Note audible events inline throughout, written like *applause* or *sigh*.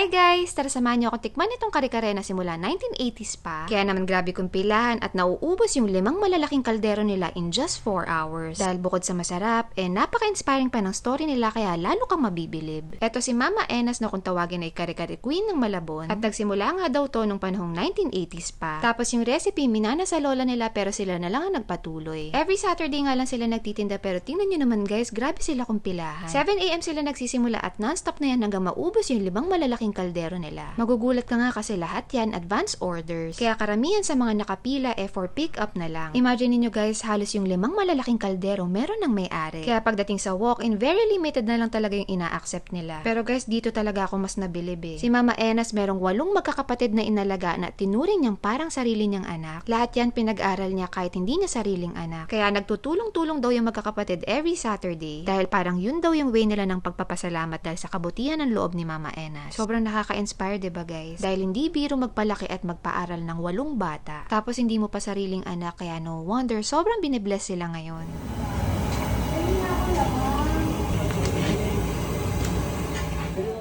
Hi guys! Tara samahan niyo ako tikman itong kare-kare na simula 1980s pa. Kaya naman grabe kong pilahan at nauubos yung limang malalaking kaldero nila in just 4 hours. Dahil bukod sa masarap, eh napaka-inspiring pa ng story nila kaya lalo kang mabibilib. Eto si Mama Enas na kung tawagin ay kare-kare queen ng Malabon. At nagsimula nga daw to nung panahong 1980s pa. Tapos yung recipe minana sa lola nila pero sila na lang ang nagpatuloy. Every Saturday nga lang sila nagtitinda pero tingnan nyo naman guys, grabe sila kung pilahan. 7am sila nagsisimula at non-stop na yan hanggang maubos yung limang malalaking kaldero nila. Magugulat ka nga kasi lahat yan advance orders. Kaya karamihan sa mga nakapila eh for pick up na lang. Imagine niyo guys, halos yung limang malalaking kaldero meron ng may-ari. Kaya pagdating sa walk-in, very limited na lang talaga yung ina-accept nila. Pero guys, dito talaga ako mas nabilib eh. Si Mama Enas merong walong magkakapatid na inalaga na tinuring niyang parang sarili niyang anak. Lahat yan pinag-aral niya kahit hindi niya sariling anak. Kaya nagtutulong-tulong daw yung magkakapatid every Saturday dahil parang yun daw yung way nila ng pagpapasalamat dahil sa kabutihan ng loob ni Mama Enas. Sobrang nakaka-inspire, 'di ba guys? Dahil hindi biro magpalaki at magpaaral ng walong bata. Tapos hindi mo pa sariling anak kaya no wonder sobrang binibless sila ngayon.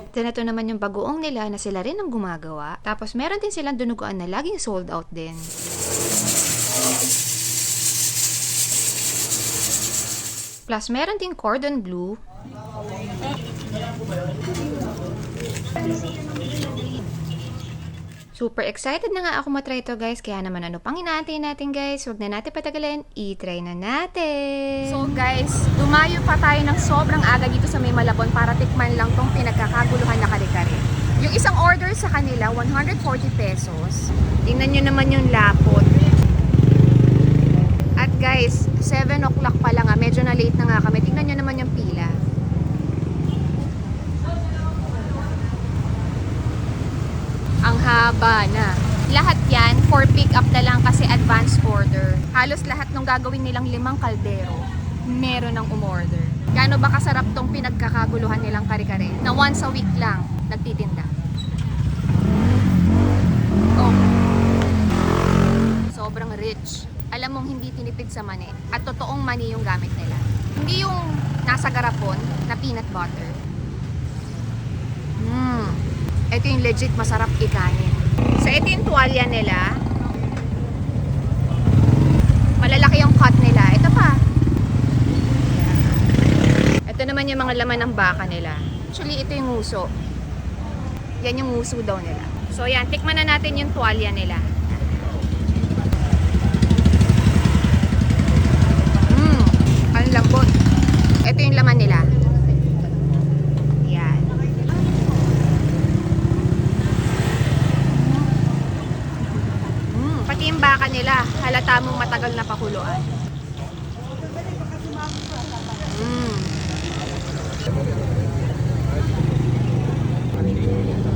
Then ito naman yung bagoong nila na sila rin ang gumagawa. Tapos meron din silang dunuguan na laging sold out din. Plus meron din cordon bleu. Super excited na nga ako matry ito guys. Kaya naman ano pang inaantay natin guys. Huwag na natin patagalin. I-try na natin. So guys, dumayo pa tayo ng sobrang aga dito sa may Malabon para tikman lang tong pinagkakaguluhan na kare-kare. Yung isang order sa kanila, 140 pesos. Tingnan nyo naman yung lapot. At guys, 7 o'clock pa lang nga, medyo na late na nga kami. Tingnan nyo naman yung pila. Ang haba na. Lahat yan for pick up na lang kasi advance order. Halos lahat ng gagawin nilang limang kaldero, meron ng umorder. Gaano ba kasarap tong pinagkakaguluhan nilang kare-kare na once a week lang nagtitinda? Oh. Sobrang rich. Alam mong hindi tinipid sa mani. At totoong mani yung gamit nila. Hindi yung nasa garapon na peanut butter. Mmm. Ito yung legit masarap ikanin. So, ito yung tuwalya nila. Malalaki yung cut nila. Ito pa. Ito naman yung mga laman ng baka nila. Actually, ito yung nguso. Yan yung nguso daw nila. So, yan. Tikman na natin yung tuwalya nila. Mmm. Ang lambot. Ito yung laman nila. Yan. Mm, pati yung baka nila, halata mong matagal na pakuluan. Mm.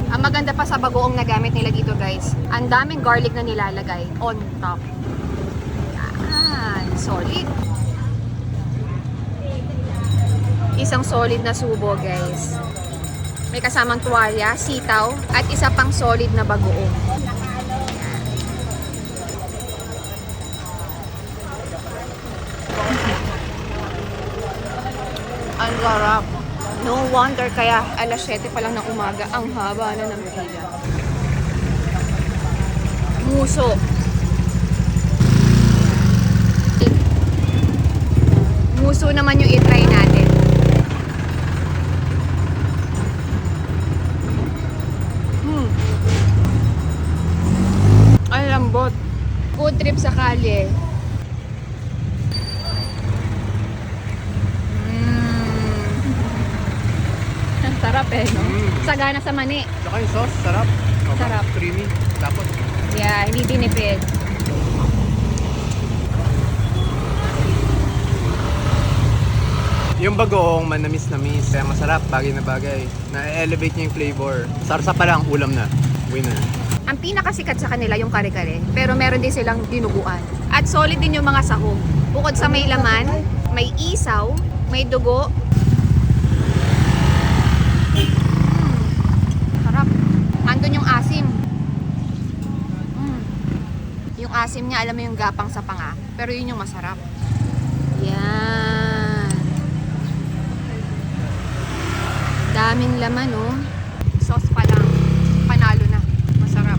Ang maganda pa sa bagoong na gamit nila dito guys, ang daming garlic na nilalagay on top. Yan, solid. Isang solid na subo guys. May kasamang tuwalya, sitaw, at isa pang solid na bagoong. Sarap. No wonder kaya alas 7 pa lang ng umaga, ang haba na ng pila. Muso. Muso naman yung itry natin. Hmm. Ay, lambot. Food trip sa kalye. Sarap eh, no? Mm. Sagana sa mani. Saka yung sauce, sarap. Aba, Sarap. Creamy. Tapos, Yeah, hindi dinipid. yung bagoong manamis-namis, kaya masarap, bagay na bagay. Na-elevate niya yung flavor. Sarsa pa lang, ulam na. Winner. Ang pinakasikat sa kanila yung kare-kare, pero meron din silang dinuguan. At solid din yung mga sahog. Bukod sa may laman, may isaw, may dugo. asim niya, alam mo yung gapang sa panga. Pero yun yung masarap. Yan. Daming laman, oh. Sauce pa lang. Panalo na. Masarap.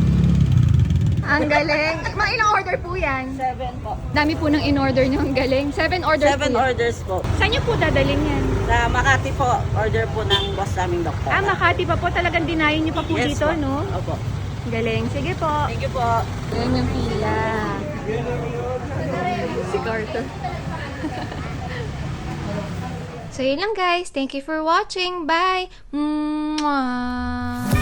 Ang *laughs* galing. Mga ilang order po yan? Seven po. Dami po nang in-order nyo. Ang galing. Seven orders Seven po. orders po. Saan nyo po dadalhin yan? Sa Makati po, order po ng boss naming doktor. Ah, Makati pa po. Talagang dinayin nyo pa po Yes dito, po. no? Opo. Galing. Sige po. Thank you po. Yan yung pila. Si Carter. *laughs* so, yun lang guys. Thank you for watching. Bye! Mwah!